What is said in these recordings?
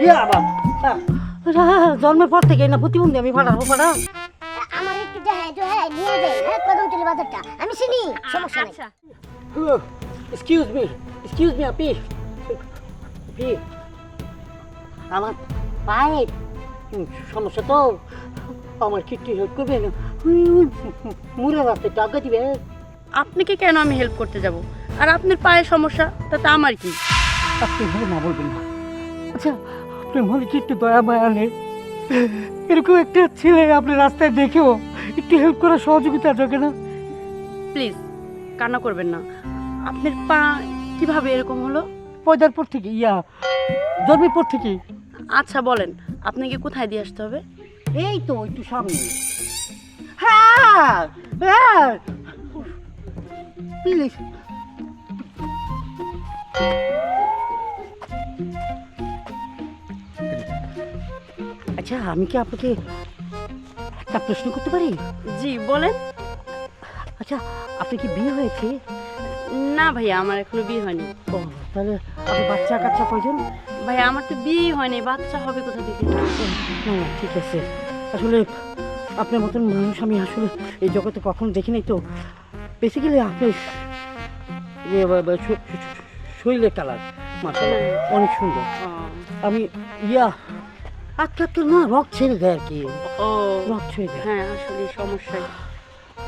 ইয়া আবার? জন্মের পর থেকে না প্রতিবন্ধী আমি ফাটাবো ফাটা। আমার একটু হ্যাঁ নিয়ে দেয় হ্যাঁ কদমতলি বাজারটা আমি চিনি সমস্যা নেই। এক্সকিউজ মি এক্সকিউজ মি আপি। আপি আমার পায়ে সমস্যা তো। আমার কিট্টি হেল্প করবে না। মুড়ে রাস্তায় টাকা দিবে। আপনাকে কেন আমি হেল্প করতে যাব? আর আপনার পায়ের সমস্যা তাতে আমার কি? আপনি না বলবেন না। আচ্ছা আপনি মনে কি একটু দয়া মায়া নেই। এরকম একটা ছেলে আপনি রাস্তায় দেখেও একটু হেল্প করার সহযোগিতা থাকে না? প্লিজ কান্না করবেন না। আপনার পা কীভাবে এরকম হলো? পয়দার পর থেকে ইয়া জন্মের পর থেকে। আচ্ছা বলেন আপনাকে কোথায় দিয়ে আসতে হবে? এই তো একটু সামনে। হ্যাঁ হ্যাঁ। প্লিজ আচ্ছা আমি কি আপনাকে একটা প্রশ্ন করতে পারি জি বলেন আচ্ছা আপনি কি বিয়ে হয়েছে না ভাইয়া আমার এখনও বিয়ে হয়নি ও তাহলে আপনি বাচ্চা কাচ্চা কয়জন ভাইয়া আমার তো বিয়ে হয়নি বাচ্চা হবে কোথা থেকে না না ঠিক আছে আসলে আপনার মতন মানুষ আমি আসলে এই জগতে কখনো দেখিনি তো বেসিক্যালি আপনি ইয়ে শরীরের কালার মাসাল অনেক সুন্দর আমি ইয়া আজকে আজকে না রক ছেড়ে দেয় আর কি। ও রক ছেড়ে দেয়। হ্যাঁ আসলে সমস্যাই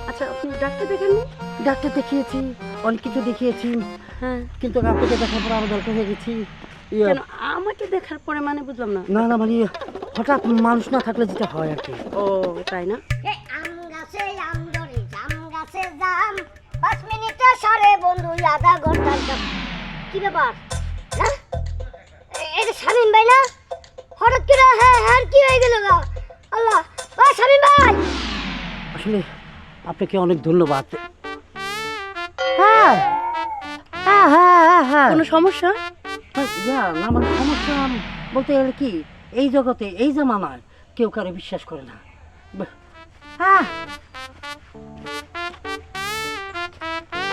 আচ্ছা আপনি ডাক্তার দেখাননি? ডাক্তার দেখিয়েছি অনেক কিছু দেখিয়েছি। হ্যাঁ। কিন্তু আপনাকে দেখার পর আমি দরকার হয়ে গেছি। কেন আমাকে দেখার পরে মানে বুঝলাম না। না না মানে হঠাৎ মানুষ না থাকলে যেটা হয় আর কি। ও তাই না? আম গাছে আম ধরে জাম গাছে জাম। পাঁচ মিনিটে সারে বন্ধু আধা ঘণ্টার কি ব্যাপার? না এ- এটা শামিন ভাই না হঠাৎ করে হ্যাঁ হ্যাঁ কি হয়ে গেল গা? আল্লাহ ও শামিন ভাই! আসলে আপনাকে অনেক ধন্যবাদ। হ্যাঁ। হ্যাঁ হ্যাঁ হ্যাঁ হ্যাঁ। কোনো সমস্যা? ইয়া, না মানে সমস্যা বলতে গেলে কি এই জগতে এই জামানায় কেউ কারও বিশ্বাস করে না। ব- হ্যাঁ।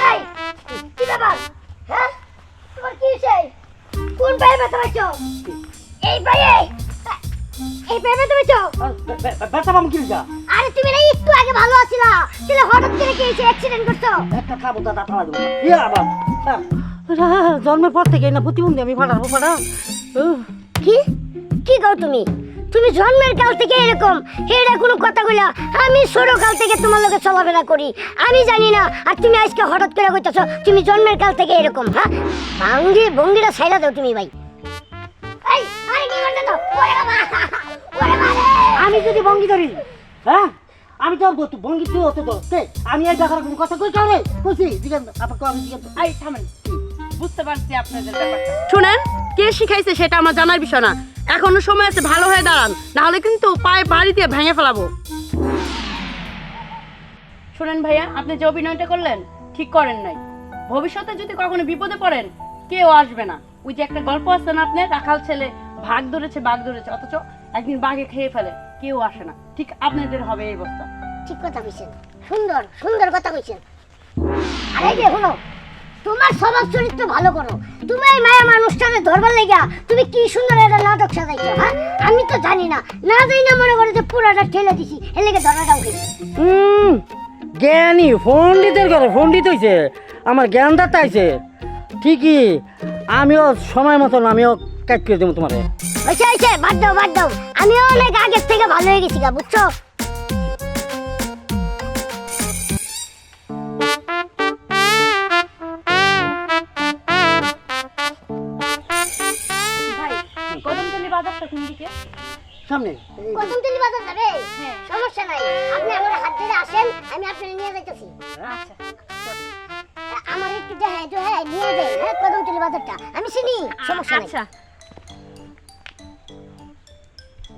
এই কি ব্যাপার? হ্যাঁ? তোমার কি হয়েছে? কোন পায়ে ব্যথা পাইছো এই পায়ে? এই আর বে- বে- ব্যথা পাবো কি যা। আরে তুমি না একটু আগে ভালো আছিলা। তাহলে হঠাৎ করে কি হয়েছে? অ্যাক্সিডেন্ট করছ? একটা খাব দাদা ফালা দেবো ইয়া হ্যাঁ। জন্মের পর থেকে না প্রতিবন্ধী আমি ফাটাবো ফাটা। কি? কি কও তুমি? তুমি জন্মের কাল থেকে এরকম। এটা কোনো কথা কইলা। আমি ছোট কাল থেকে তোমার লগে চলাফেরা করি। আমি জানি না আর তুমি আজকে হঠাৎ করে কইতাছো তুমি জন্মের কাল থেকে এরকম হ্যাঁ? ভাঙ্গি ভঙ্গিটা ছাইলা দাও তুমি ভাই। যদি ভঙ্গি ধরি। হ্যাঁ? আমি তো বলতো ভঙ্গি তুই হতে তো আমি এই দেখার কোনো কথা কই কারে কইছি জিজ্ঞাসা আপনাকে আমি জিজ্ঞাসা এই থামেন। বুঝতে পারছি আপনাদের ব্যাপারটা। শুনেন কে শিখাইছে সেটা আমার জানার বিষয় না। এখনও সময় আছে ভালো হয়ে দাঁড়ান। নাহলে কিন্তু পায়ে বাড়ি দিয়ে ভেঙে ফেলাবো। শুনেন ভাইয়া আপনি যে অভিনয়টা করলেন ঠিক করেন নাই। ভবিষ্যতে যদি কখনো বিপদে পড়েন কেউ আসবে না। ওই যে একটা গল্প আছে না আপনার? রাখাল ছেলে ভাগ ধরেছে বাঘ ধরেছে অথচ একদিন বাঘে খেয়ে ফেলে। কেউ আসে না। ঠিক আপনাদের হবে এই অবস্থা। ঠিক কথা কইছেন। সুন্দর সুন্দর কথা কইছেন। আরে যে হলো তোমার স্বভাব চরিত্র ভালো করো। তুমি এই মায়া মানুষটাকে ধরবার লেগা তুমি কি সুন্দর একটা নাটক সাজাইছো হ্যাঁ? আমি তো জানি না। না জানি না মনে করো যে পুরাটা ঠেলে দিছি এর লেগে ধরাটাও খেয়েছি হুম জ্ঞানী পণ্ডিতের ঘরে পণ্ডিত হইছে। আমার জ্ঞানদাতা আইছে। ঠিকই আমিও সময় মতন আমিও কাজ করে দেবো তোমারে। হয়েছে হয়েছে বাদ দাও বাদ দাও। আমি অনেক আগের থেকে ভালো হয়ে গেছি গা বুঝছ? সামনে। কদমতলি বাজার যাবে হ্যাঁ। সমস্যা নাই। আপনি আমার হাত ধরে আসেন আমি আপনাকে নিয়ে যাইতেছি। আচ্ছা। আমার একটু হ্যাঁ নিয়ে দেয় হ্যাঁ কদমতলি বাজারটা। আমি চিনি সমস্যা নাই। আচ্ছা।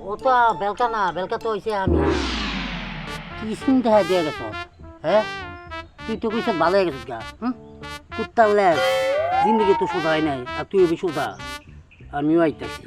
ও তো বেলকা না, বেলকা তো হইছে আমি। কি চিন্তা দিয়ে গেছ? হ্যাঁ তুই তো কইস ভালো হয়ে গেছিস গা হুম কুত্তা লেজ, জিন্দগি তো সোজা হয় নাই, আর তুই বেশি সোজা। আমিও আইতাছি।